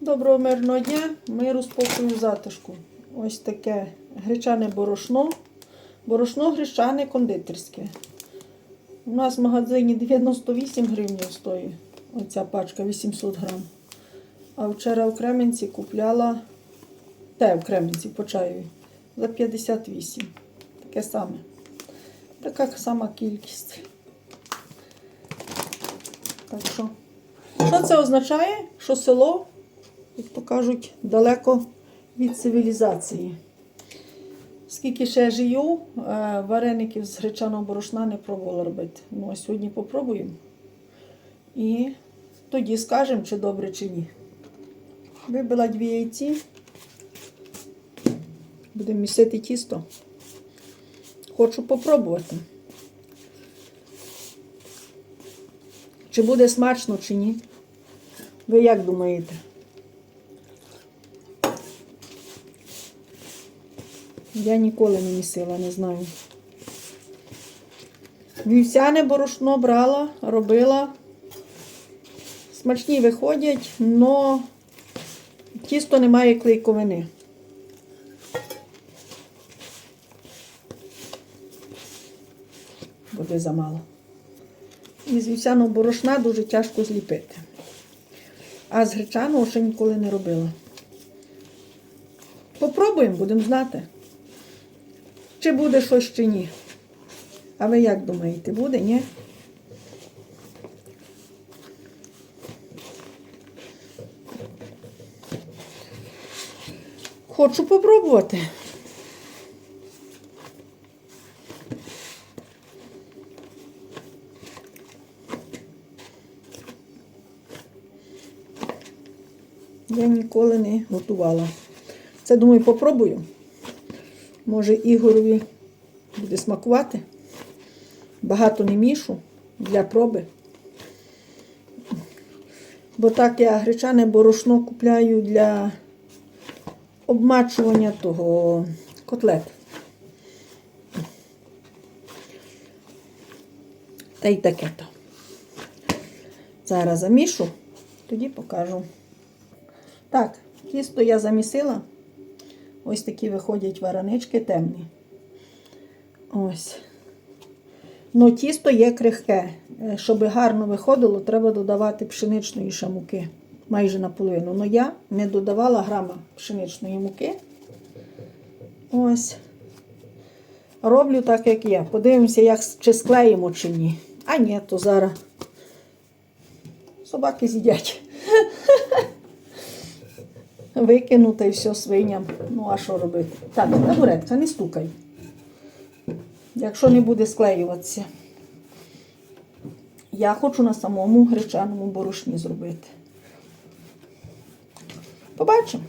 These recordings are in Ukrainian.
Доброго мирного дня, миру, спокою, затишку. Ось таке гречане борошно. Борошно гречане кондитерське. У нас в магазині 98 гривень стоїть. Оця пачка 800 грам. А вчора в Кременці купляла те в Кременці по чаю за 58. Таке саме. Така сама кількість. Так що, що це означає? Що село як то кажуть, далеко від цивілізації. Скільки ще живу, е, вареників з гречаного борошна не пробувала робити. Ну, а сьогодні попробуємо. І тоді скажемо, чи добре, чи ні. Вибила дві яйці. Будемо місити тісто. Хочу попробувати. Чи буде смачно, чи ні? Ви як думаєте? Я ніколи не місила, не знаю. Вівсяне борошно брала, робила. Смачні виходять, але тісто не має клейковини. Буде замало. І з вівсяного борошна дуже тяжко зліпити. А з гречаного ще ніколи не робила. Попробуємо, будемо знати. Чи буде щось чи ні? А ви як думаєте, буде, ні? Хочу попробувати. Я ніколи не готувала. Це, думаю, попробую. Може, Ігорові буде смакувати. Багато не мішу для проби. Бо так я гречане борошно купляю для обмачування того котлет. Та й таке то. Зараз замішу, тоді покажу. Так, тісто я замісила. Ось такі виходять варанички темні. Ось. Ну, тісто є крихке. Е, Щоб гарно виходило, треба додавати пшеничної ще муки. Майже наполовину. Ну я не додавала грама пшеничної муки. Ось. Роблю так, як є. Подивимося, як, чи склеїмо, чи ні. А ні, то зараз собаки з'їдять. Викину та й все свиням. Ну, а що робити? Так, табуретка, не стукай. Якщо не буде склеюватися. Я хочу на самому гречаному борошні зробити. Побачимо,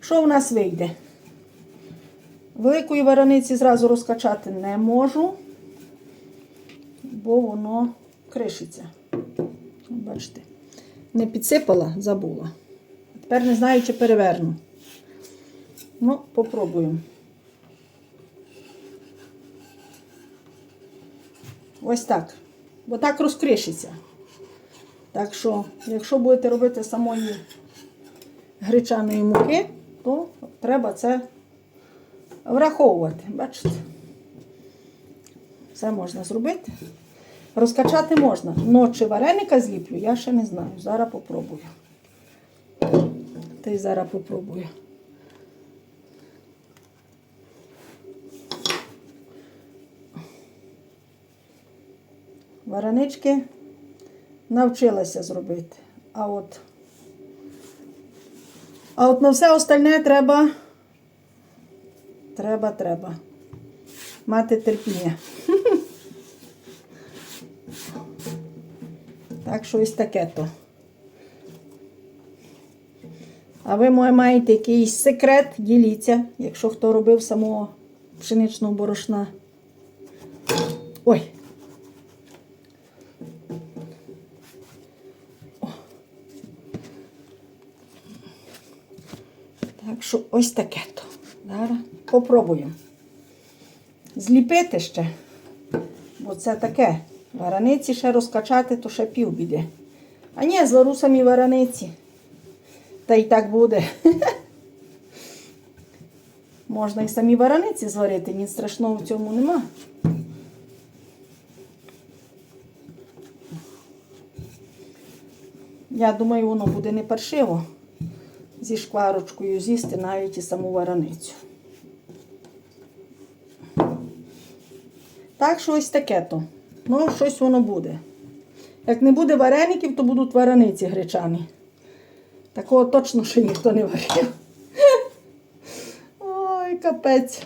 що в нас вийде. Великої вараниці зразу розкачати не можу, бо воно кришиться. Бачите, не підсипала, забула. Тепер не знаю, чи переверну. Ну, попробуємо. Ось так. Бо так розкришиться. Так що, якщо будете робити самої гречаної муки, то треба це враховувати. Бачите? Все можна зробити. Розкачати можна. Но чи вареника зліплю, я ще не знаю. Зараз попробую. Та й зараз попробую. Варенички навчилася зробити. А от, а от на все остальне треба, треба, треба мати терпіння. Так що ось таке то. А ви маєте якийсь секрет, діліться, якщо хто робив самого пшеничного борошна. Ой. Так що ось таке то. Зараз попробуємо. Зліпити ще. Бо це таке. Вараниці ще розкачати, то ще пів біди. А ні, звару самі вараниці. Та й так буде. Можна і самі вараниці зварити, ні страшного в цьому нема. Я думаю, воно буде не паршиво зі шкварочкою з'їсти навіть і саму вараницю. Так що ось таке то. Ну, щось воно буде. Як не буде вареників, то будуть варениці гречані. Такого точно ще ніхто не варив. Ой, капець.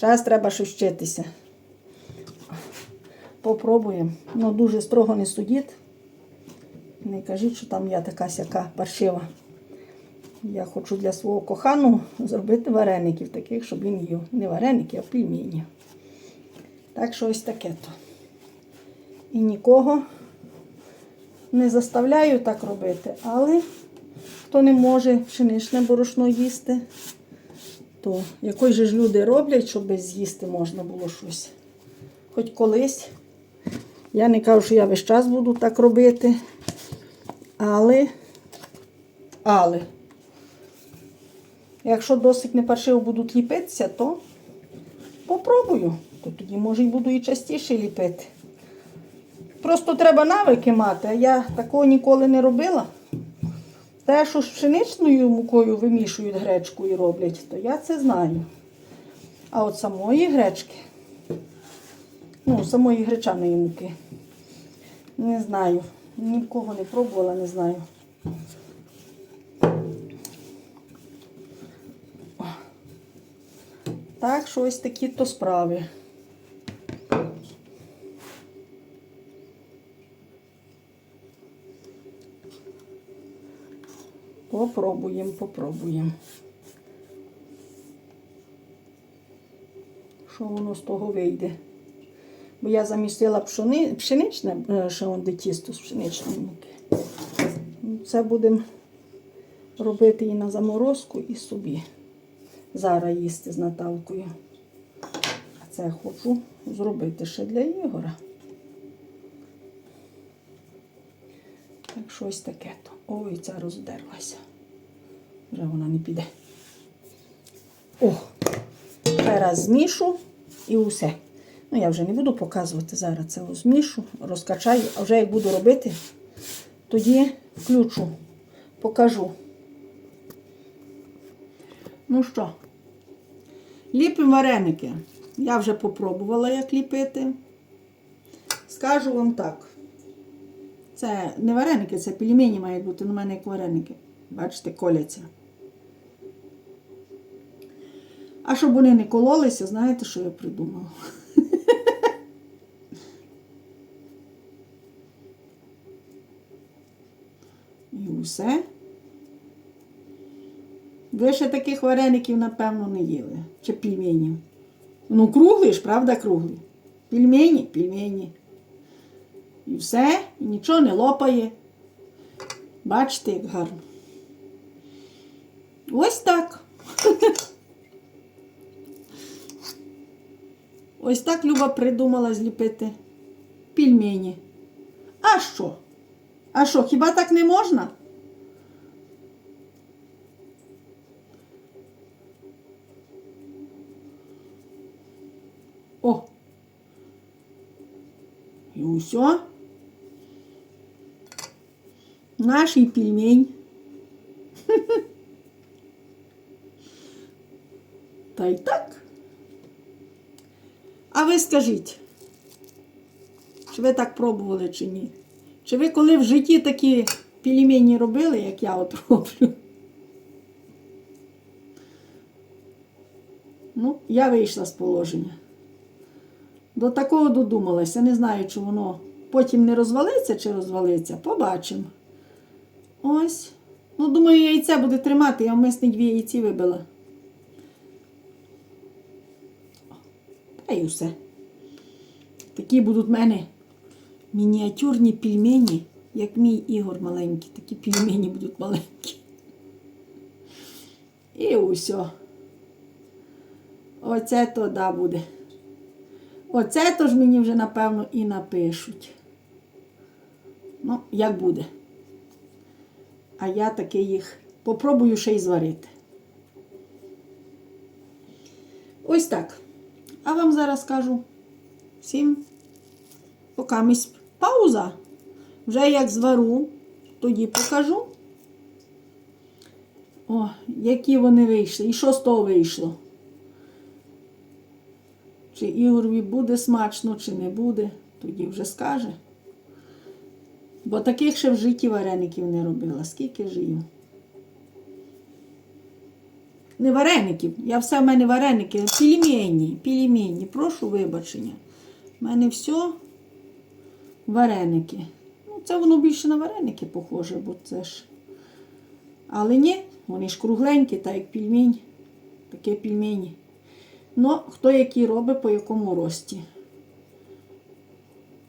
Зараз треба щось. Попробуємо. Ну, дуже строго не судіть. Не кажіть, що там я така сяка паршива. Я хочу для свого коханого зробити вареників таких, щоб він їв. Не вареники, а пельмені. Так що ось таке то. І нікого не заставляю так робити, але хто не може пшеничне борошно їсти, то якось ж люди роблять, щоб з'їсти можна було щось. Хоч колись. Я не кажу, що я весь час буду так робити. Але, але, якщо досить не паршиво будуть ліпитися, то попробую. То тоді, може, і буду і частіше ліпити. Просто треба навики мати, я такого ніколи не робила. Те, що з пшеничною мукою вимішують гречку і роблять, то я це знаю. А от самої гречки, ну, самої гречаної муки, не знаю. Нікого не пробувала, не знаю. Так, що ось такі то справи. Попробуємо, попробуємо. Що воно з того вийде? Бо я замістила пшени, пшеничне, е, ще де тісто з пшеничної муки. Ну, Це будемо робити і на заморозку, і собі. Зараз їсти з Наталкою. А це я хочу зробити ще для Ігора. Так що ось таке то. Ой, ця роздерлася. Вже вона не піде. О! Зараз змішу і усе. Ну, я вже не буду показувати зараз це змішу, розкачаю, а вже як буду робити, тоді включу, покажу. Ну що, ліпимо вареники. Я вже попробувала, як ліпити. Скажу вам так. Це не вареники, це пельмені мають бути на мене як вареники. Бачите, коляться. А щоб вони не кололися, знаєте, що я придумала? І усе. Ви ще таких вареників, напевно, не їли. Чи пельменів. Ну, круглий ж, правда, круглий. Пельмені, пельмені. І все, і нічого не лопає. Бачите, як гарно. Ось так. Ось так Люба придумала зліпити пельмені. А що? А що, хіба так не можна? О! І усе. Наш і пельмень. Та й так. А ви скажіть, чи ви так пробували, чи ні? Чи ви коли в житті такі пельмені робили, як я от роблю? Ну, я вийшла з положення. До такого додумалася. Не знаю, чи воно потім не розвалиться чи розвалиться. Побачимо. Ось. Ну, думаю, яйце буде тримати, я вмисне дві яйці вибила. Та й усе. Такі будуть в мене мініатюрні пельмені, як мій Ігор маленький. Такі пельмені будуть маленькі. І усе. Оце то да буде. Оце то ж мені вже, напевно, і напишуть. Ну, як буде. а я таки їх попробую ще й зварити. Ось так. А вам зараз скажу всім покамість пауза. Вже як звару, тоді покажу. О, які вони вийшли. І що з того вийшло? Чи Ігорові буде смачно, чи не буде, тоді вже скаже. Бо таких ще в житті вареників не робила. Скільки жию? Не вареників. Я все в мене вареники. Пельмені, пельмені. Прошу вибачення. У мене все вареники. Ну, це воно більше на вареники похоже, бо це ж. Але ні, вони ж кругленькі, так як пельмень. Таке пельмені. Ну, хто який робить, по якому рості.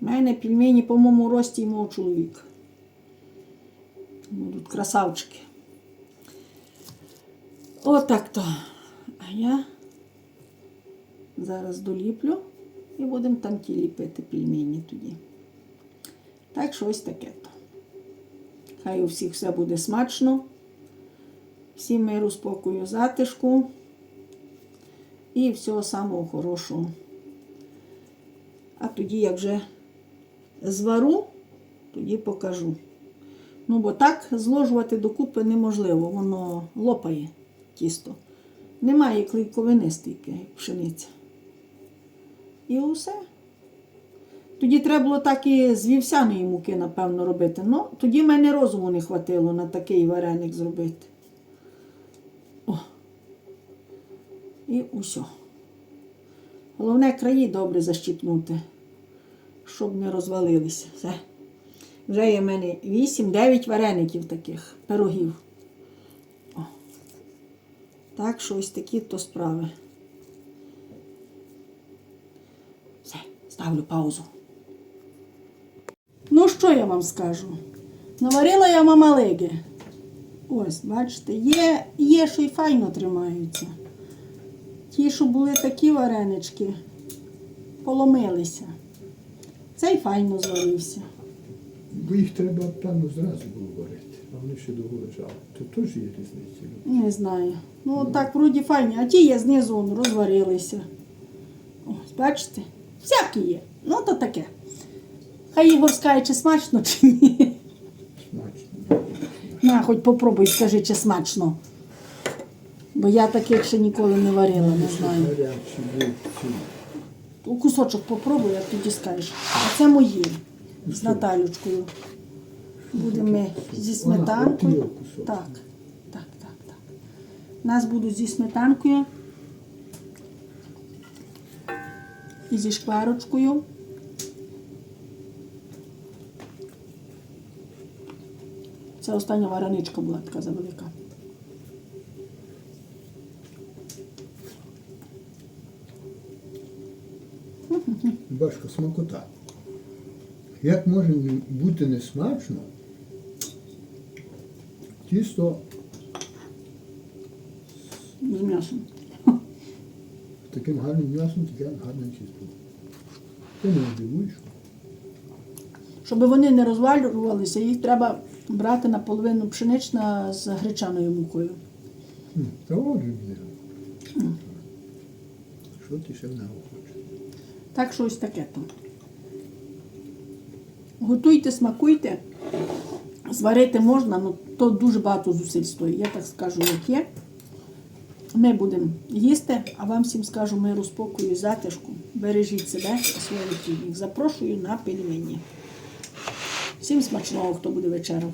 У мене пельмені по моєму рості і мого чоловіка. Будуть красавчики. Отак то. А я зараз доліплю і будемо там ті ліпити пельмені тоді. Так що ось таке то. Хай у всіх все буде смачно. Всім миру, спокою, затишку і всього самого хорошого. А тоді, як вже звару, тоді покажу. Ну, бо так зложувати докупи неможливо, воно лопає тісто. Немає клейковини стільки, як пшениця. І усе. Тоді треба було так і з вівсяної муки, напевно, робити. Ну, тоді мене розуму не хватило на такий вареник зробити. О. І усе. Головне краї добре защіпнути, щоб не розвалилися. Все. Вже є в мене 8-9 вареників таких, пирогів. Так що ось такі то справи. Все, ставлю паузу. Ну, що я вам скажу? Наварила я мамалиги. Ось, бачите, є, є, що й файно тримаються. Ті, що були такі варенички, поломилися. Цей файно зварився. Бо їх треба, певно, зразу було ще довго лежали. То теж є різниця. Не знаю. Ну, так, вроді файні, а ті є знизу розварилися. Ось, бачите? Всякі є. Ну, то таке. Хай Ігор скаже, чи смачно, чи ні. Смачно. На, хоч попробуй, скажи, чи смачно. Бо я таких ще ніколи не варила, не знаю. У кусочок попробуй, а тоді скажеш. А це мої з Наталючкою. Будемо ми зі сметанкою. Так, так, так, так. У нас будуть зі сметанкою і зі шкварочкою. Це остання вареничка була така завелика. Башка, смакота. Як може бути несмачно? Тісто З м'ясом. таким гарним м'ясом, таке гарне тісто. Ти не дивуєш? Щоб вони не розвалювалися, їх треба брати наполовину пшенична з гречаною мукою. Хм, Та отже є. Що ти ще в нього хочеш? Так що ось таке то. Готуйте, смакуйте. Зварити можна, але то дуже багато зусиль стоїть. Я так скажу, як є. Ми будемо їсти, а вам всім скажу миру, спокою затишку. Бережіть себе і своїх рідних. Запрошую на пельмені. Всім смачного, хто буде вечеряв.